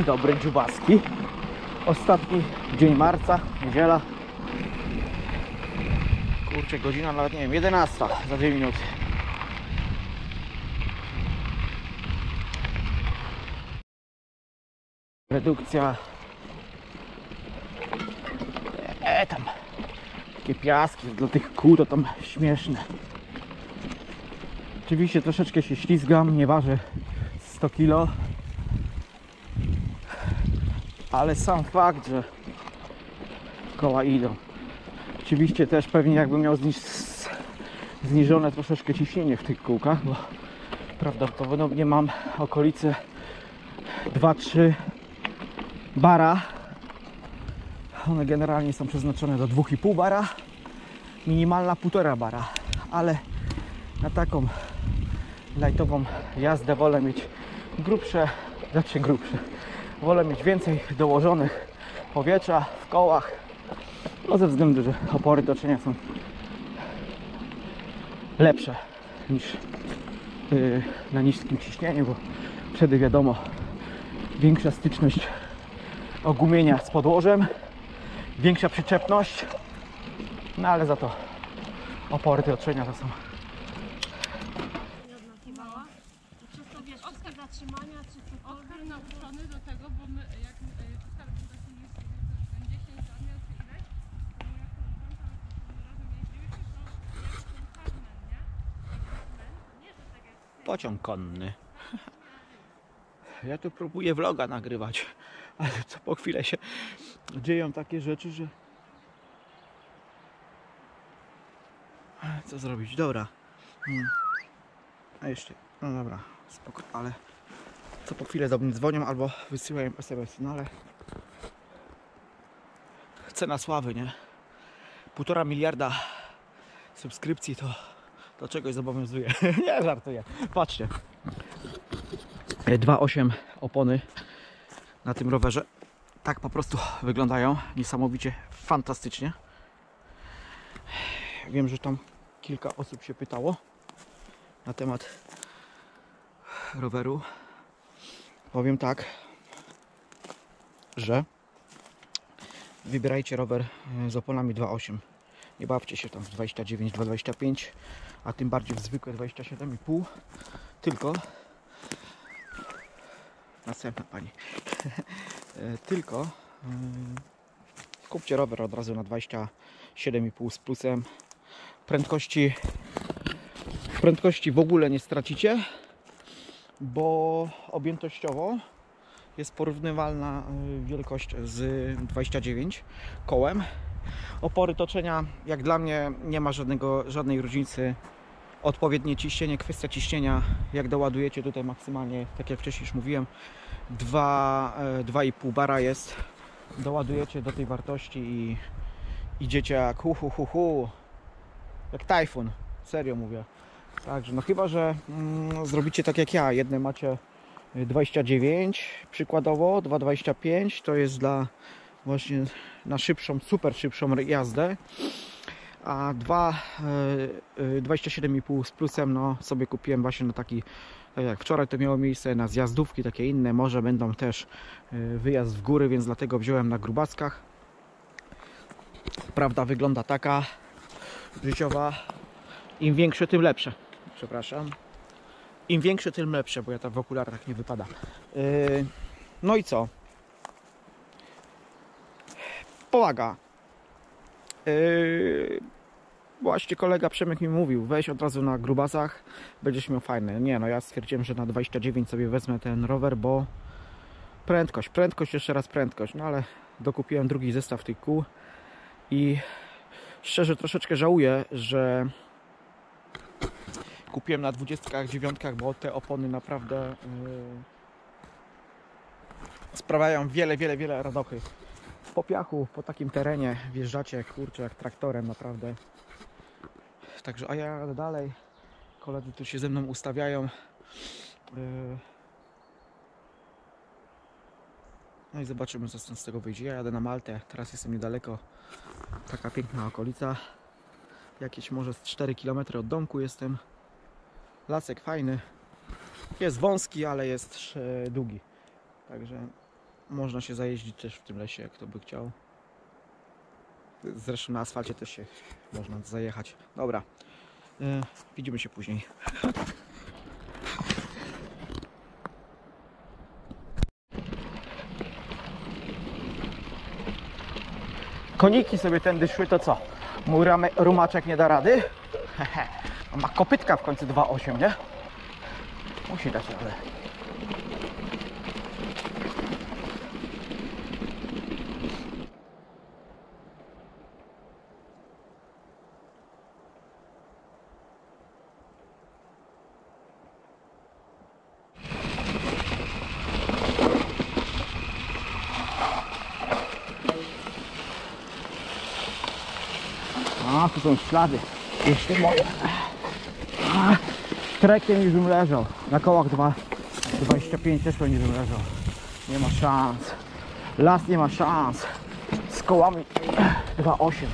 Dzień dobry, dziubaski. Ostatni dzień marca, niedziela. Kurczę, godzina nawet nie wiem, 11 za 2 minuty. Redukcja. E, tam. Takie piaski dla tych kół to tam śmieszne. Oczywiście troszeczkę się ślizgam, nie ważę 100 kg. Ale sam fakt, że koła idą. Oczywiście też pewnie jakbym miał zniż- zniżone troszeczkę ciśnienie w tych kółkach, bo prawdopodobnie mam okolice 2-3 bara. One generalnie są przeznaczone do 2,5 bara. Minimalna 1,5 bara. Ale na taką lightową jazdę wolę mieć grubsze, znaczy grubsze. Wolę mieć więcej dołożonych powietrza w kołach. No ze względu, że opory toczenia są lepsze niż yy, na niskim ciśnieniu, bo wtedy wiadomo większa styczność ogumienia z podłożem, większa przyczepność, no ale za to opory toczenia to są nie odlatywała. I przez to wiesz, wszystkie zatrzymania czy cokolwiek. Oskar nauczony do tego, bo my jak y, Oskar był taki niski, to tam 10 zamiast czy ileś, to moja koleżanka, my razem jeździłyśmy, to jak ten Carmen, nie? Jak Carmen, nie, że tak jak pociąg konny. Ja tu próbuję vloga nagrywać, ale co po chwilę się dzieją takie rzeczy, że. Co zrobić? Dobra. Hmm. A jeszcze. No dobra, spoko, ale co po chwilę do mnie dzwonią albo wysyłają SMS, no ale. Cena sławy, nie? Półtora miliarda subskrypcji to do czegoś zobowiązuje. Nie żartuję. Patrzcie. 2.8 opony na tym rowerze. Tak po prostu wyglądają. Niesamowicie fantastycznie. Wiem, że tam kilka osób się pytało na temat roweru. Powiem tak, że wybierajcie rower z oponami 2.8. Nie bawcie się tam w 29, 2,25, a tym bardziej w zwykłe 27,5. Tylko następna pani. Tylko mm, kupcie rower od razu na 27,5 z plusem. Prędkości prędkości w ogóle nie stracicie, bo objętościowo jest porównywalna y, wielkość z 29 kołem. Opory toczenia, jak dla mnie, nie ma żadnego, żadnej różnicy. Odpowiednie ciśnienie, kwestia ciśnienia, jak doładujecie tutaj maksymalnie, tak jak wcześniej już mówiłem, dwa, e, 2,5 bara jest. Doładujecie do tej wartości i idziecie jak hu hu hu hu, jak tajfun, serio mówię. Także, no chyba, że mm, zrobicie tak jak ja, jedne macie 29 przykładowo, 2,25 to jest dla właśnie na szybszą, super szybszą jazdę. A dwa, e, e, 27,5 z plusem, no sobie kupiłem właśnie na taki, tak jak wczoraj to miało miejsce, na zjazdówki takie inne, może będą też e, wyjazd w góry, więc dlatego wziąłem na grubackach. Prawda wygląda taka życiowa, im większe tym lepsze, przepraszam. Im większe tym lepsze, bo ja tam w okularach nie wypada. No i co? Pomaga. Yy, właśnie kolega Przemek mi mówił, weź od razu na grubasach, będziesz miał fajne. Nie, no ja stwierdziłem, że na 29 sobie wezmę ten rower, bo prędkość, prędkość, jeszcze raz prędkość. No ale dokupiłem drugi zestaw tych kół i szczerze troszeczkę żałuję, że kupiłem na 29, bo te opony naprawdę yy, sprawiają wiele, wiele, wiele radochy. Po piachu, po takim terenie wjeżdżacie, kurczę, jak traktorem naprawdę. Także, a ja dalej. Koledzy tu się ze mną ustawiają. Yy. No i zobaczymy, co z tego wyjdzie. Ja jadę na Maltę, teraz jestem niedaleko. Taka piękna okolica. Jakieś może z 4 km od domku jestem. Lasek fajny. Jest wąski, ale jest e, długi. Także można się zajeździć też w tym lesie, jak kto by chciał. Zresztą na asfalcie też się można zajechać. Dobra, e, widzimy się później. Koniki sobie tędy szły, to co? Mój ramy, rumaczek nie da rady? Hehe. Ma kopytka w końcu 2,8, nie? Musi dać radę. A, tu są ślady. Jeszcze moje. Trekiem już bym leżał. Na kołach dwa- 25 też pewnie bym leżał. Nie ma szans. Las nie ma szans. Z kołami 2,8.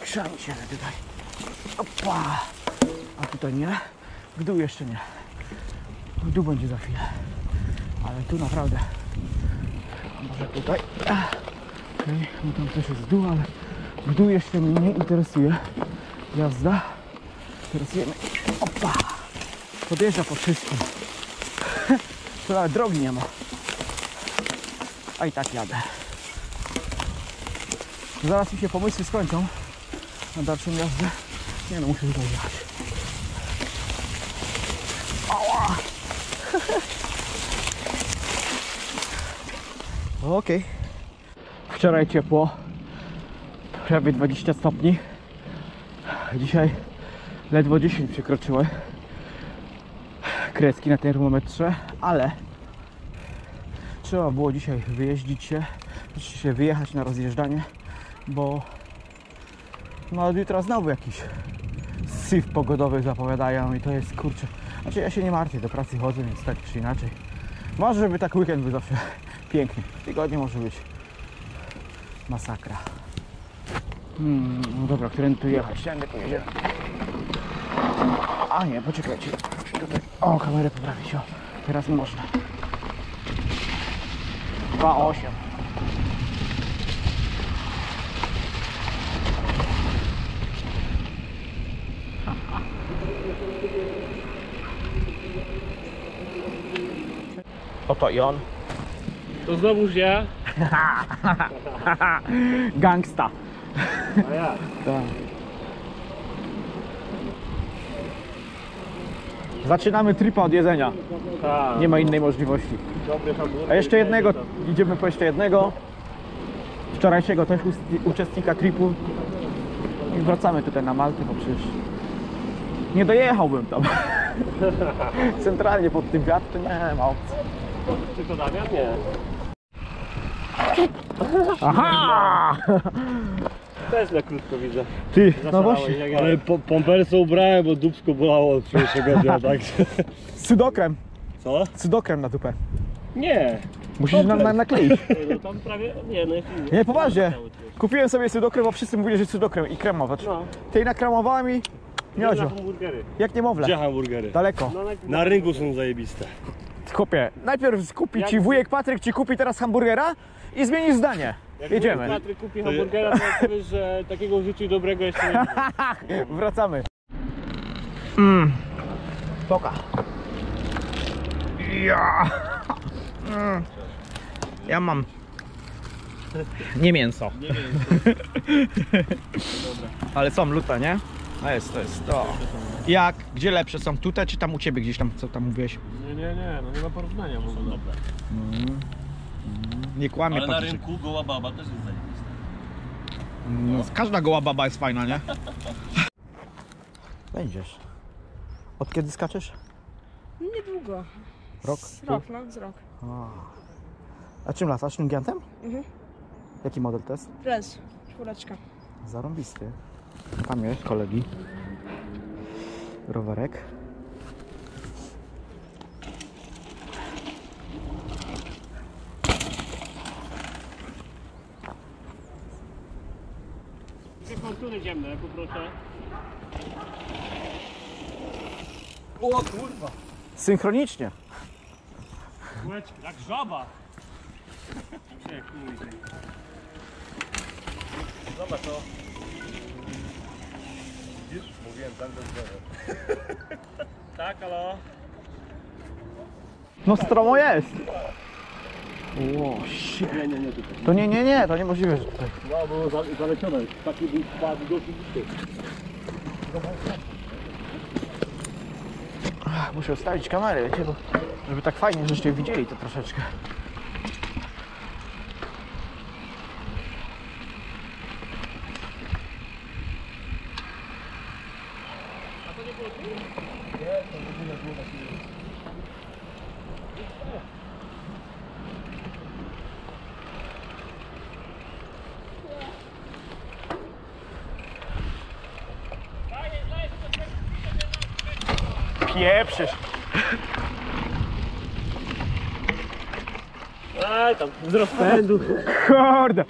Krzani się tutaj. Opa. A tutaj nie. W dół jeszcze nie. W dół będzie za chwilę. Ale tu naprawdę może tutaj. Okej, no tam też jest dół, ale w dół jeszcze mnie nie interesuje. Jazda. Teraz jemy. Opa! Podjeżdża po wszystkim. To nawet drogi nie ma. A i tak jadę. Zaraz mi się pomysły skończą na dalszą jazdę. Nie no, muszę tutaj jechać. Ała! Okej. Wczoraj ciepło. Prawie 20 stopni. Dzisiaj ledwo 10 przekroczyły kreski na termometrze, ale trzeba było dzisiaj wyjeździć się, się wyjechać na rozjeżdżanie, bo no od jutra znowu jakiś syf pogodowy zapowiadają i to jest kurczę. Znaczy ja się nie martwię, do pracy chodzę, więc tak czy inaczej. Może żeby tak weekend był zawsze piękny. W tygodniu może być masakra. Hmm, no dobra, którędy tu jechać? Tędy pojedziemy. A nie, poczekajcie. Tutaj. O, kamerę poprawić. O, teraz można. 2,8. Oto i on. To znowuż ja? Gangsta. A ja. Tak. Zaczynamy tripa od jedzenia. Tak. Nie ma innej możliwości. A jeszcze jednego, idziemy po jeszcze jednego. Wczorajszego też uczestnika tripu. I wracamy tutaj na Maltę, bo przecież nie dojechałbym tam. Centralnie pod tym wiatr to nie ma opcji. Czy to Damian? Nie. Aha! Też na krótko widzę. Ty, no właśnie. jak ja. Ale po, ubrałem, bo dupsko bolało od pierwszego dnia, tak? Cydokrem, Co? cydokrem na dupę. Nie. Musisz na, na, nakleić. No tam prawie, nie no jest Nie, poważnie. Kupiłem sobie cydokrem, bo wszyscy mówili, że cydokrem i kremować. No. Ty nakramowałem i hamburgery. Jak niemowlę. Gdzie hamburgery? Daleko. No, na, Na rynku są zajebiste. Chłopie, najpierw kupi Jak- ci wujek Patryk, ci kupi teraz hamburgera i zmienisz zdanie. jak Jedziemy. Patryk kupi hamburgera, to powiesz, że takiego w życiu dobrego jeszcze nie było. Wracamy. Mmm. Poka. Ja. Mm. Ja mam. Nie mięso. Nie mięso. Ale są lute, nie? To jest, to jest to. Jak? Gdzie lepsze są? Tutaj czy tam u ciebie gdzieś tam, co tam mówiłeś? Nie, nie, nie, no nie ma porównania w ogóle. Nie kłamie Ale na Patryk. rynku goła baba też jest zajebista. No, każda goła baba jest fajna, nie? Będziesz. Od kiedy skaczesz? Niedługo. Rok? Z rok, no, z rok. A, A czym latasz? Giantem? Mhm. Jaki model to jest? Prez, czwóreczka. Zarąbisty. Tam jest kolegi. Rowerek. Dwie fortuny ziemne, poproszę. O kurwa! Synchronicznie. Kółeczki, jak żaba. Jak mówi. Zobacz to. Widzisz? Mówiłem tak do. Tak, halo. No stromo jest. Ło, shit. Nie, nie, nie, tutaj. To nie, nie, nie, to niemożliwe, że tutaj. Wow, było za, zalecione. Taki był spadł do. Ach, Muszę ustawić kamerę, wiecie, bo żeby tak fajnie, żeście widzieli to troszeczkę. Pieprzysz. Aj, tam z rozpędu. Kurde.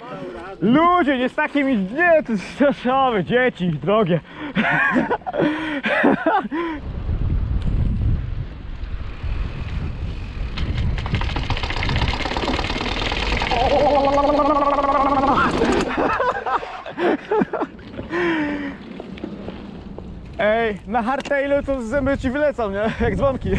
Ludzie, nie z takimi, nie, to jest straszowe, dzieci, drogie. Ej, na hardtailu to zęby ci wylecą, nie? Jak dzwonki.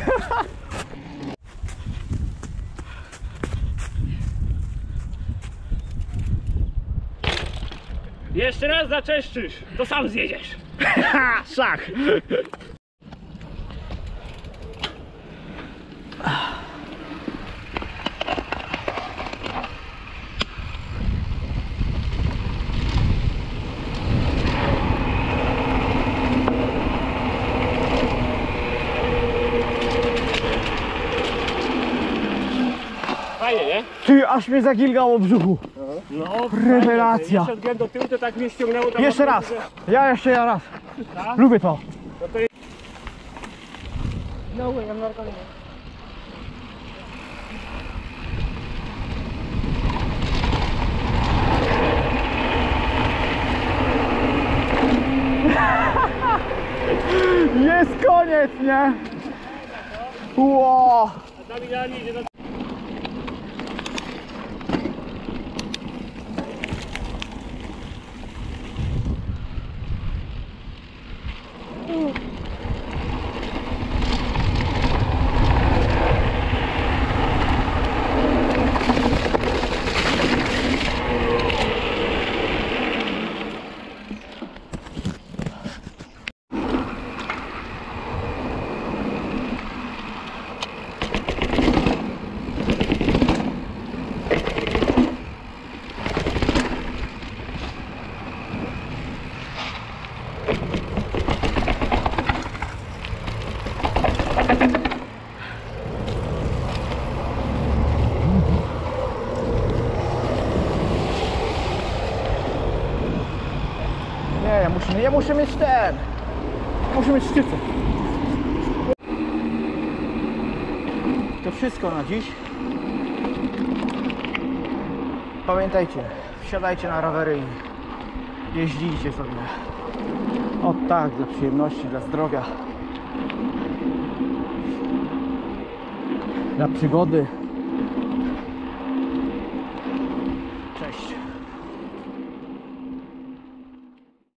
Jeszcze raz zaczeszczysz, to sam zjedziesz. Szach. Fajnie, nie? Ty, aż mnie zagilgało w brzuchu. No, Rewelacja. Jeszcze odgiąłem do tyłu, to tak mnie ściągnęło. tam Jeszcze raz. Ja jeszcze ja raz. Tak? Lubię to. No to jest... No way, I'm not going Jest koniec, nie? Ło. Idzie na... Nie, ja muszę, mieć ten. Muszę mieć szczycę. To wszystko na dziś. Pamiętajcie, wsiadajcie na rowery i jeździcie sobie. O tak, dla przyjemności, dla zdrowia. Dla przygody.